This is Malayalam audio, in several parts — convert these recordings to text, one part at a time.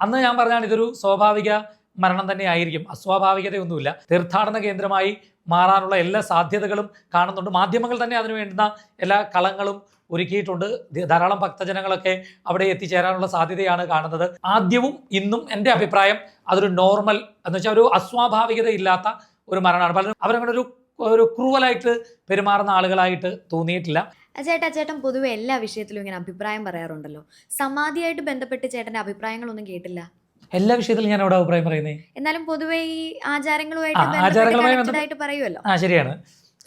അന്ന് ഞാൻ പറഞ്ഞാണ് ഇതൊരു സ്വാഭാവിക മരണം തന്നെ ആയിരിക്കും. അസ്വാഭാവികതയൊന്നുമില്ല. തീർത്ഥാടന കേന്ദ്രമായി മാറാനുള്ള എല്ലാ സാധ്യതകളും കാണുന്നുണ്ട്. മാധ്യമങ്ങൾ തന്നെ അതിനു വേണ്ടുന്ന എല്ലാ കളങ്ങളും ഒരുക്കിയിട്ടുണ്ട്. ധാരാളം ഭക്തജനങ്ങളൊക്കെ അവിടെ എത്തിച്ചേരാനുള്ള സാധ്യതയാണ് കാണുന്നത്. ആദ്യവും ഇന്നും എന്റെ അഭിപ്രായം അതൊരു നോർമൽ എന്ന് വെച്ചാൽ ഒരു അസ്വാഭാവികത ഇല്ലാത്ത ഒരു മരണമാണ്. പലരും അവരങ്ങനെ ഒരു ഒരു ക്രൂവലായിട്ട് പെരുമാറുന്ന ആളുകളായിട്ട് തോന്നിയിട്ടില്ല. ചേട്ടാ ചേട്ടൻ പൊതുവെ എല്ലാ വിഷയത്തിലും ഇങ്ങനെ അഭിപ്രായം പറയാറുണ്ടല്ലോ. സമാധിയായിട്ട് ബന്ധപ്പെട്ട് ചേട്ടന്റെ അഭിപ്രായങ്ങളൊന്നും കേട്ടില്ല. എല്ലാ വിഷയത്തിലും ഞാൻ അവിടെ അഭിപ്രായം പറയുന്നത് എന്നാലും പൊതുവെ ഈ ആചാരങ്ങളുമായിട്ട് പറയുമല്ലോ ആ ശരിയാണ്.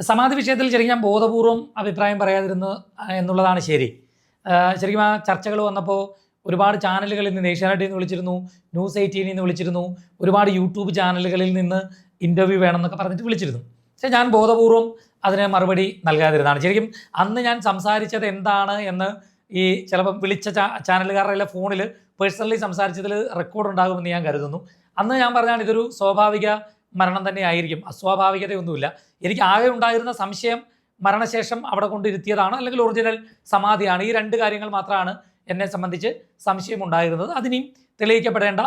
സമാധി വിഷയത്തിൽ ശരിക്കും ഞാൻ ബോധപൂർവം അഭിപ്രായം പറയാതിരുന്നു എന്നുള്ളതാണ് ശരി. ശരിക്കും ആ ചർച്ചകൾ വന്നപ്പോൾ ഒരുപാട് ചാനലുകളിൽ നിന്ന് ഏഷ്യാനെറ്റിൽ നിന്ന് വിളിച്ചിരുന്നു ന്യൂസ് എയ്റ്റീനിൽ നിന്ന് വിളിച്ചിരുന്നു ഒരുപാട് യൂട്യൂബ് ചാനലുകളിൽ നിന്ന് ഇന്റർവ്യൂ വേണമെന്നൊക്കെ പറഞ്ഞിട്ട് വിളിച്ചിരുന്നു. പക്ഷേ ഞാൻ ബോധപൂർവം അതിന് മറുപടി നൽകാതിരുന്നതാണ്. ശരിക്കും അന്ന് ഞാൻ സംസാരിച്ചത് എന്താണ് എന്ന് ഈ ചിലപ്പം വിളിച്ച ചാനലുകാരുടെ ഫോണിൽ പേഴ്സണലി സംസാരിച്ചതിൽ റെക്കോർഡ് ഉണ്ടാകുമെന്ന് ഞാൻ കരുതുന്നു. അന്ന് ഞാൻ പറഞ്ഞാണ് ഇതൊരു സ്വാഭാവിക മരണം തന്നെ ആയിരിക്കും. അസ്വാഭാവികതയൊന്നുമില്ല. എനിക്ക് ആകെ ഉണ്ടായിരുന്ന സംശയം മരണശേഷം അവിടെ കൊണ്ടിരുത്തിയതാണ് അല്ലെങ്കിൽ ഒറിജിനൽ സമാധിയാണ്. ഈ രണ്ട് കാര്യങ്ങൾ മാത്രമാണ് എന്നെ സംബന്ധിച്ച് സംശയമുണ്ടായിരുന്നത് അതിനെയും തെളിയിക്കപ്പെടേണ്ട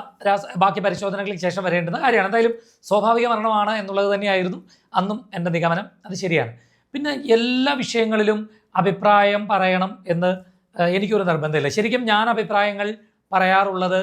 ബാക്കി പരിശോധനകൾക്ക് ശേഷം വരേണ്ടുന്ന കാര്യമാണ്. എന്തായാലും സ്വാഭാവിക മരണമാണ് എന്നുള്ളത് തന്നെയായിരുന്നു. അന്നും എന്റെ നിഗമനം അത് ശരിയാണ്. പിന്നെ എല്ലാ വിഷയങ്ങളിലും അഭിപ്രായം പറയണം എന്ന് എനിക്കൊരു നിർബന്ധമില്ല. ശരിക്കും ഞാൻ അഭിപ്രായങ്ങൾ പറയാറുള്ളത്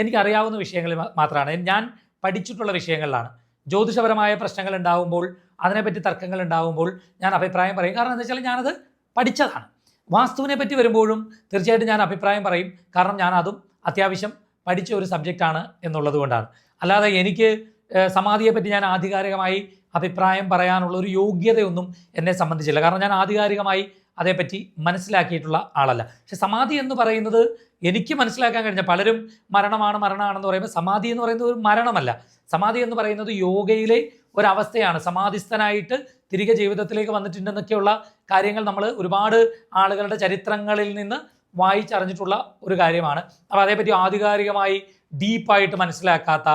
എനിക്കറിയാവുന്ന വിഷയങ്ങളിൽ മാത്രമാണ്. ഞാൻ പഠിച്ചിട്ടുള്ള വിഷയങ്ങളിലാണ്. ജ്യോതിഷപരമായ പ്രശ്നങ്ങൾ ഉണ്ടാകുമ്പോൾ അതിനെപ്പറ്റി തർക്കങ്ങൾ ഉണ്ടാകുമ്പോൾ ഞാൻ അഭിപ്രായം പറയും. കാരണം എന്താ വെച്ചാൽ ഞാനത് പഠിച്ചതാണ്. വാസ്തുവിനെ പറ്റി വരുമ്പോഴും തീർച്ചയായിട്ടും ഞാൻ അഭിപ്രായം പറയും. കാരണം ഞാൻ അതും അത്യാവശ്യം പഠിച്ച ഒരു സബ്ജക്റ്റാണ് എന്നുള്ളത് കൊണ്ടാണ്. അല്ലാതെ എനിക്ക് സമാധിയെപ്പറ്റി സമാധിയെ പറ്റി ഞാൻ ആധികാരികമായി അഭിപ്രായം പറയാനുള്ള ഒരു യോഗ്യതയൊന്നും എന്നെ സംബന്ധിച്ചില്ല. കാരണം ഞാൻ ആധികാരികമായി അതേപ്പറ്റി മനസ്സിലാക്കിയിട്ടുള്ള ആളല്ല. പക്ഷെ സമാധി എന്ന് പറയുന്നത് എനിക്ക് മനസ്സിലാക്കാൻ കഴിഞ്ഞ പലരും മരണമാണ് മരണമാണെന്ന് പറയുമ്പോൾ സമാധി എന്ന് പറയുന്നത് ഒരു മരണമല്ല. സമാധി എന്ന് പറയുന്നത് യോഗയിലെ ഒരവസ്ഥയാണ്. സമാധിസ്ഥനായിട്ട് തിരികെ ജീവിതത്തിലേക്ക് വന്നിട്ടുണ്ടെന്നൊക്കെയുള്ള കാര്യങ്ങൾ നമ്മൾ ഒരുപാട് ആളുകളുടെ ചരിത്രങ്ങളിൽ നിന്ന് വായിച്ചറിഞ്ഞിട്ടുള്ള ഒരു കാര്യമാണ്. അപ്പോൾ അതേപ്പറ്റി ആധികാരികമായി ഡീപ്പായിട്ട് മനസ്സിലാക്കാത്ത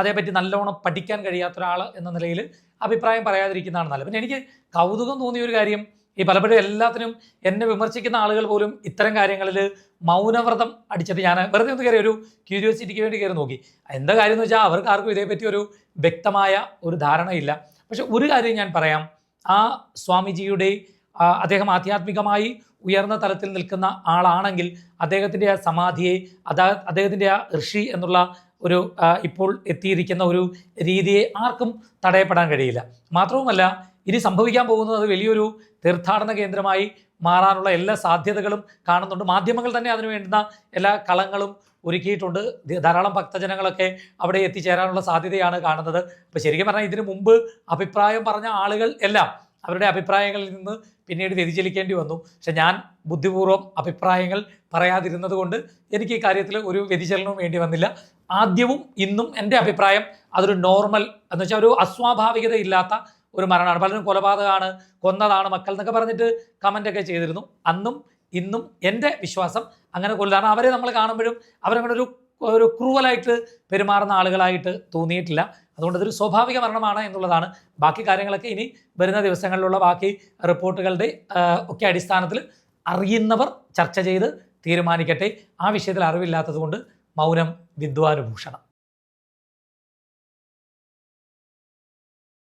അതേപ്പറ്റി നല്ലോണം പഠിക്കാൻ കഴിയാത്ത ഒരാൾ എന്ന നിലയിൽ അഭിപ്രായം പറയാതിരിക്കുന്നതാണ് നല്ലത്. പിന്നെ എനിക്ക് കൗതുകം തോന്നിയ ഒരു കാര്യം ഈ പലപ്പോഴും എല്ലാത്തിനും എന്നെ വിമർശിക്കുന്ന ആളുകൾ പോലും ഇത്തരം കാര്യങ്ങളിൽ മൗനവ്രതം അടിച്ചിട്ട് ഞാൻ വെറുതെ ഒന്ന് കയറി ഒരു ക്യൂരിയോസിറ്റിക്ക് വേണ്ടി കയറി നോക്കി. എന്താ കാര്യം എന്ന് വെച്ചാൽ അവർക്ക് ആർക്കും ഇതേപ്പറ്റി ഒരു വ്യക്തമായ ഒരു ധാരണയില്ല. പക്ഷെ ഒരു കാര്യം ഞാൻ പറയാം. ആ സ്വാമിജിയുടെ അദ്ദേഹം ആധ്യാത്മികമായി ഉയർന്ന തലത്തിൽ നിൽക്കുന്ന ആളാണെങ്കിൽ അദ്ദേഹത്തിന്റെ ആ സമാധിയെ അദ്ദേഹത്തിന്റെ ആ ഋഷി എന്നുള്ള ഒരു ഇപ്പോൾ എത്തിയിരിക്കുന്ന ഒരു രീതിയെ ആർക്കും തടയപ്പെടാൻ കഴിയില്ല. മാത്രവുമല്ല ഇനി സംഭവിക്കാൻ പോകുന്നത് അത് വലിയൊരു തീർത്ഥാടന കേന്ദ്രമായി മാറാനുള്ള എല്ലാ സാധ്യതകളും കാണുന്നുണ്ട്. മാധ്യമങ്ങൾ തന്നെ അതിനു വേണ്ടുന്ന എല്ലാ കളങ്ങളും ഒരുക്കിയിട്ടുണ്ട്. ധാരാളം ഭക്തജനങ്ങളൊക്കെ അവിടെ എത്തിച്ചേരാനുള്ള സാധ്യതയാണ് കാണുന്നത്. അപ്പോൾ ശരിക്കും പറഞ്ഞാൽ ഇതിനു മുമ്പ് അഭിപ്രായം പറഞ്ഞ ആളുകൾ എല്ലാം അവരുടെ അഭിപ്രായങ്ങളിൽ നിന്ന് പിന്നീട് വ്യതിചലിക്കേണ്ടി വന്നു. പക്ഷെ ഞാൻ ബുദ്ധിപൂർവം അഭിപ്രായങ്ങൾ പറയാതിരുന്നത് കൊണ്ട് എനിക്ക് ഈ കാര്യത്തിൽ ഒരു വ്യതിചലനവും വേണ്ടി വന്നില്ല. ആദ്യവും ഇന്നും എന്റെ അഭിപ്രായം അതൊരു നോർമൽ എന്ന് വെച്ചാൽ ഒരു അസ്വാഭാവികത ഇല്ലാത്ത ഒരു മരണമാണ്. പലരും കൊലപാതകമാണ് കൊന്നതാണ് മക്കൾ എന്നൊക്കെ പറഞ്ഞിട്ട് കമന്റൊക്കെ ചെയ്തിരുന്നു. അന്നും ഇന്നും എന്റെ വിശ്വാസം അങ്ങനെ കൊല്ലാണ് അവരെ നമ്മൾ കാണുമ്പോഴും അവരങ്ങനെ ഒരു ഒരു ക്രൂവലായിട്ട് പെരുമാറുന്ന ആളുകളായിട്ട് തോന്നിയിട്ടില്ല. അതുകൊണ്ട് ഇതൊരു സ്വാഭാവിക മരണമാണ് എന്നുള്ളതാണ്. ബാക്കി കാര്യങ്ങളൊക്കെ ഇനി വരുന്ന ദിവസങ്ങളിലുള്ള ബാക്കി റിപ്പോർട്ടുകളുടെ ഒക്കെ അടിസ്ഥാനത്തിൽ അറിയുന്നവർ ചർച്ച ചെയ്ത് തീരുമാനിക്കട്ടെ. ആ വിഷയത്തിൽ അറിവില്ലാത്തത് കൊണ്ട് മൗനം വിദ്വാനുഭൂഷണം.